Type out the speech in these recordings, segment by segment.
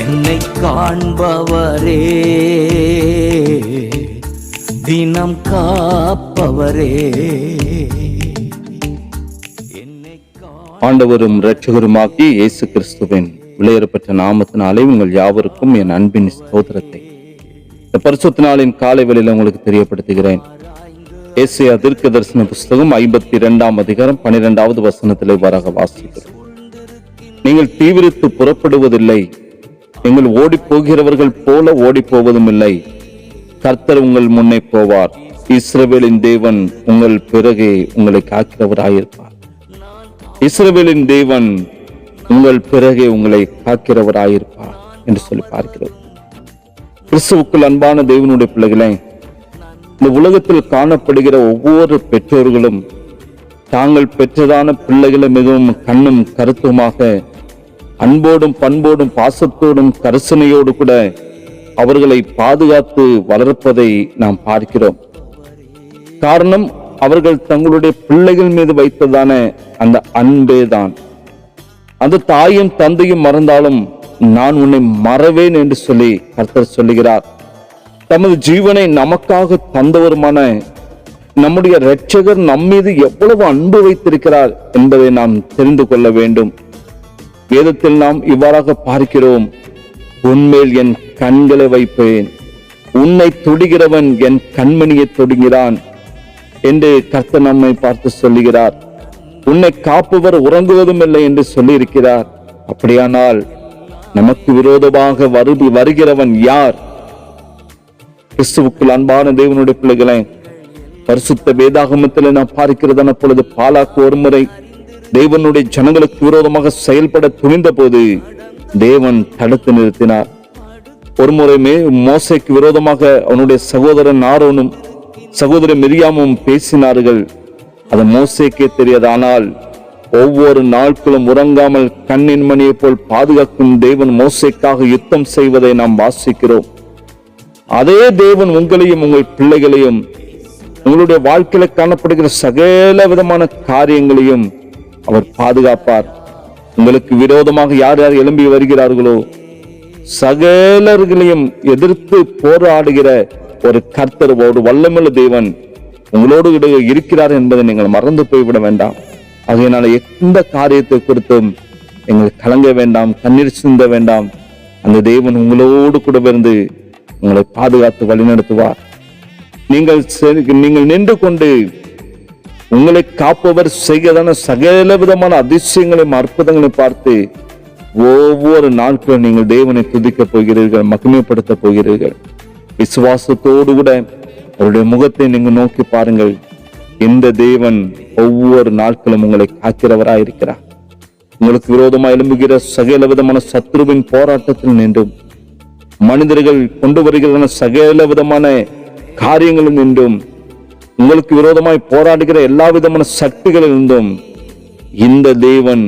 என்னை காண்பவரே. தினம் காப்பவரே. ஆண்டவரும் இரட்சகருமாகிய இயேசு கிறிஸ்துவின் விலையேறப்பட்ட நாமத்தினாலே உங்கள் யாவருக்கும் என் அன்பின் சோதரத்தை இந்த பரிசுத்த நாளின் காலை வேளையில உங்களுக்கு தெரியப்படுத்துகிறேன். ஏசியா தீர்க்க தரிசன புஸ்தகம் ஐம்பத்தி இரண்டாம் அதிகாரம் பனிரெண்டாவது வசனத்திலே வராக வாசிக்கிறோம். நீங்கள் தீவிரித்து புறப்படுவதில்லை நீங்கள் ஓடி போகிறவர்கள் போல ஓடி போவதும் இல்லை. கர்த்தர் உங்கள் முன்னே போவார். இஸ்ரவேலின் தேவன் உங்கள் பிறகே உங்களை காக்கிறவராயிருப்பார். இஸ்ரவேலின் தேவன் உங்கள் பிறகே உங்களை காக்கிறவராயிருப்பார் என்று சொல்லி பார்க்கிறோம். கிறிஸ்துவுக்குள் அன்பான தேவனுடைய பிள்ளைகளே இந்த உலகத்தில் காணப்படுகிற ஒவ்வொரு பெற்றோர்களும் தாங்கள் பெற்றதான பிள்ளைகளை மிகவும் கண்ணும் கருத்துமாக அன்போடும் பண்போடும் பாசத்தோடும் கரிசனையோடு கூட அவர்களை பாதுகாத்து வளர்ப்பதை நாம் பார்க்கிறோம். காரணம் அவர்கள் தங்களுடைய பிள்ளைகள் மீது வைத்ததான அந்த அன்பே தான். அந்த தாயும் தந்தையும் மறந்தாலும் நான் உன்னை மறவேன் என்று சொல்லி கர்த்தர் சொல்லுகிறார். தமது ஜீவனை நமக்காக தந்தவருமான நம்முடைய இரட்சகர் நம்மீது எவ்வளவு அன்பு வைத்திருக்கிறார் என்பதை நாம் தெரிந்து கொள்ள வேண்டும். வேதத்தில் நாம் இவ்வாறாக பார்க்கிறோம் உன்மேல் என் கண்களை வைப்பேன். உன்னை தொடுகிறவன் என் கண்மணியை தொடுகிறான். என்று கர்த்தர் நம்மை பார்த்து சொல்லுகிறார். உன்னை காப்பவர் உறங்குவதும் இல்லை என்று சொல்லியிருக்கிறார். அப்படியானால் நமக்கு விரோதமாக வருதி வருகிறவன் யார்? கிறிஸ்துவுக்குள் அன்பான தேவனுடைய பிள்ளைகளை பரிசுத்த வேதாகமத்தில் நாம் பார்க்கிறதான பொழுது பாலாக்கு ஒருமுறை தேவனுடைய ஜனங்களுக்கு விரோதமாக செயல்பட துணிந்த போது தேவன் தடுத்து நிறுத்தினார். ஒரு முறையுமே மோசைக்கு விரோதமாக அவனுடைய சகோதரன் ஆரோனும் சகோதரி மிரியாமும் பேசினார்கள். அது மோசைக்கே தெரியாதானால் ஒவ்வொரு நாட்களும் உறங்காமல் கண்ணின் மணியைப் போல் பாதுகாக்கும் தேவன் மோசைக்காக யுத்தம் செய்வதை நாம் வாசிக்கிறோம். அதே தேவன் உங்களையும் உங்கள் பிள்ளைகளையும் உங்களுடைய வாழ்க்கையில காணப்படுகிற சகல விதமான காரியங்களையும் அவர் பாதுகாப்பார். உங்களுக்கு விரோதமாக யார் யார் எழும்பி வருகிறார்களோ சகலர்களையும் எதிர்த்து போராடுகிற ஒரு கர்த்தர் ஒரு வல்லமுள்ள தேவன் உங்களோடு இடையே இருக்கிறார் என்பதை நீங்கள் மறந்து போய்விட வேண்டாம். அதனால எந்த காரியத்தை குறித்தும் நீங்கள் கலங்க வேண்டாம் கண்ணீர் சிந்த வேண்டாம். அந்த தேவன் உங்களோடு கூட இருந்து உங்களை பாதுகாத்து வழிநடத்துவார். நீங்கள் நீங்கள் நின்று கொண்டு உங்களை காப்பவர் செய்யதான சகல விதமான அதிசயங்களையும் அற்புதங்களையும் பார்த்து ஒவ்வொரு நாட்களும் நீங்கள் தேவனை துதிக்க போகிறீர்கள் மகிமைப்படுத்த போகிறீர்கள். விசுவாசத்தோடு கூட அவருடைய முகத்தை நீங்கள் நோக்கி பாருங்கள். இந்த தேவன் ஒவ்வொரு நாட்களும் உங்களை காக்கிறவராயிருக்கிறார். உங்களுக்கு விரோதமாக எழும்புகிற சகல விதமான சத்ருவின் போராட்டத்தில் நின்றும் மனிதர்கள் கொண்டு வருகிறதான சகல விதமான காரியங்களும் நின்றும் உங்களுக்கு விரோதமாய் போராடுகிற எல்லா விதமான சக்திகளிலிருந்தும் இந்த தேவன்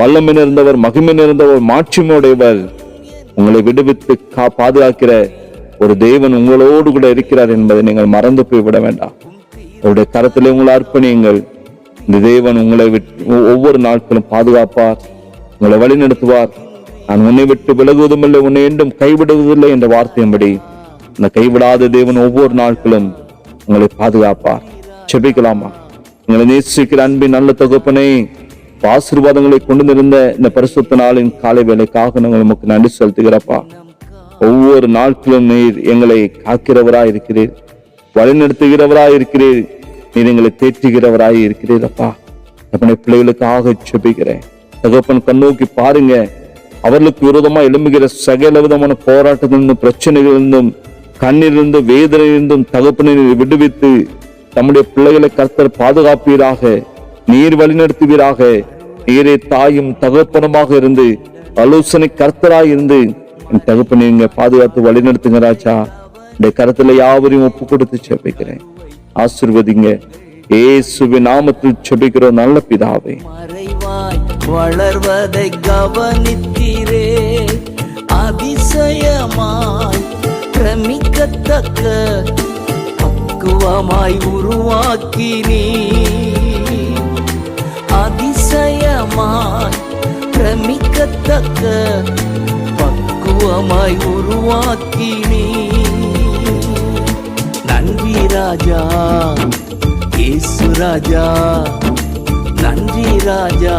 வல்லமை நிறந்தவர் மகிமை நிறந்தவர் மாட்சிமையுடையவர் உங்களை விடுவித்து கா பாதுகாக்கிற ஒரு தேவன் உங்களோடு கூட இருக்கிறார் என்பதை நீங்கள் மறந்து போய்விட வேண்டாம். அவருடைய கரத்திலே உங்களை அர்ப்பணியுங்கள். இந்த தேவன் உங்களை விட்டு ஒவ்வொரு நாட்களும் பாதுகாப்பார் உங்களை வழிநடத்துவார். நான் உன்னை விட்டு விலகுவதும் இல்லை உன்னை என்றும் கைவிடுவதில்லை என்ற வார்த்தையின்படி இந்த கைவிடாத தேவன் ஒவ்வொரு நாட்களும் உங்களை பாதுகாப்பார் செபிக்கலாமா? உங்களை நேசிக்கிற அன்பின் நல்ல தொகுப்பனை ஆசீர்வாதங்களை கொண்டு நிறந்த இந்த பரிசுத்த நாளின் காலை வேலைக்காக நாங்கள் உமக்கு நன்றி செலுத்துகிறப்பா. ஒவ்வொரு நாட்களும் நீர் எங்களை காக்கிறவராய் இருக்கிறீர் வழிநடத்துகிறவராய் இருக்கிறீர். நீர் எங்களை தேற்றுகிறவராய் இருக்கிறீர் அப்பா தகப்பனை பிள்ளைகளுக்காக செபிக்கிறேன். தகப்பன் கண்ணோக்கி பாருங்க. அவர்களுக்கு விரோதமா எழும்புகிற சகல விதமான போராட்டத்திலிருந்தும் பிரச்சனைகளிலிருந்தும் கண்ணிலிருந்து வேதனையிலிருந்தும் தகப்பனை விடுவித்து தம்முடைய பிள்ளைகளை கர்த்தர் பாதுகாப்பீராக நீர் வழிநடத்துவீராக நீரே தாயும் தகப்பனமாக இருந்து ஆலோசனை கர்த்தராய் இருந்து என் தகப்பனை நீங்க பாதுகாத்து வழிநடத்துங்க ராஜா. இந்த கருத்துல யாவரையும் ஒப்பு கொடுத்து செபிக்கிறேன். ஆசிர்வதிங்க. ஏசுவி நாமத்தில் செபிக்கிறோம் நல்ல பிதாவே. வளர்வதை கவனித்தீரே அதிசயமாய் பிரமிக்கத்தக்க பக்குவமாய் உருவாக்கி நீ அதிசயமாய் பிரமிக்கத்தக்க பக்குவமாய் உருவாக்கி நீ நன்றி ராஜா ஏசு ராஜா. நன்றி ராஜா.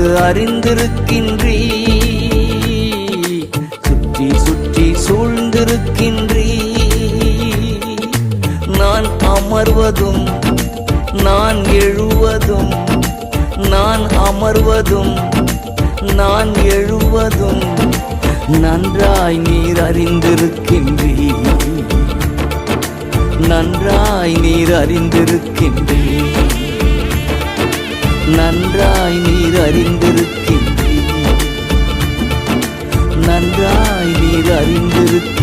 ஆராய்ந்து அறிந்திருக்கின்றீ. சுற்றி சுற்றி சூழ்ந்திருக்கின்றீ. நான் அமர்வதும் நான் எழுவதும் நான் அமர்வதும் நான் எழுவதும் நன்றாய் நீர் அறிந்திருக்கின்றீ. நன்றாய் நீர் அறிந்திருக்கின்றீ. நன்றாய் அறிந்திருக்கின்றீர் நன்றாய் நீர் அறிந்திருக்க